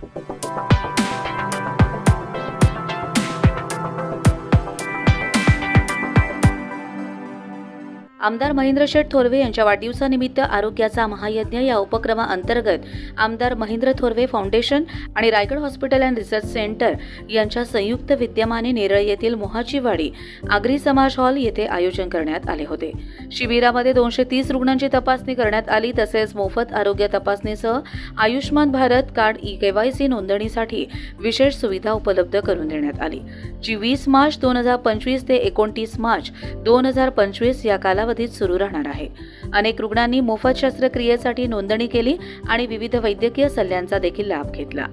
Thank you. आमदार महेंद्र शेठ थोरवे यांच्या वाढदिवसानिमित्त आरोग्याचा महायज्ञ या उपक्रमाअंतर्गत आमदार महेंद्र थोरवे फाउंडेशन आणि Raigad hospital and research centre यांच्या संयुक्त विद्यमाने नेरळ येथील मोहाचीवाडी आगरी समाज हॉल येथे आयोजन करण्यात आले होते. शिबिरामध्ये दोनशे तीस रुग्णांची तपासणी करण्यात आली तसेच मोफत आरोग्य तपासणीसह Ayushman Bharat card E KYC नोंदणीसाठी विशेष सुविधा उपलब्ध करून देण्यात आली. जी वीस मार्च दोन हजार पंचवीस ते एकोणतीस मार्च दोन हजार पंचवीस या कालावधीत सुरू राहणार आहे. अनेक रुग्णांनी मोफत शस्त्रक्रियेसाठी नोंदणी केली आणि विविध वैद्यकीय सल्ल्यांचा देखील लाभ घेतला.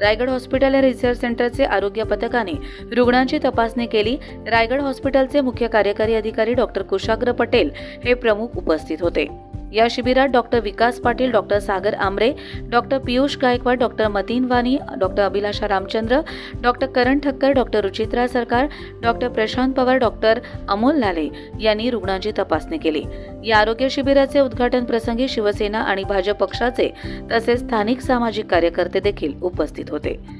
रायगड हॉस्पिटल आणि रिसर्च सेंटरचे आरोग्य पथकाने रुग्णांची तपासणी केली. रायगड हॉस्पिटलचे मुख्य कार्यकारी अधिकारी डॉक्टर कुशाग्र पटेल हे प्रमुख उपस्थित होते. या शिबिरात doctor Vikas Patil doctor Sagar Amre doctor Piyush Gaikwad doctor Mateen Wani doctor Abhilasha Ramchandra doctor Karan Thakkar doctor Ruchitra Sarkar doctor Prashant Pawar doctor Amol Lale यांनी रुग्णांची तपासणी केली. या आरोग्य शिबिराचे उद्घाटन प्रसंगी शिवसेना आणि भाजप पक्षाचे तसेच स्थानिक सामाजिक कार्यकर्ते देखील उपस्थित होते.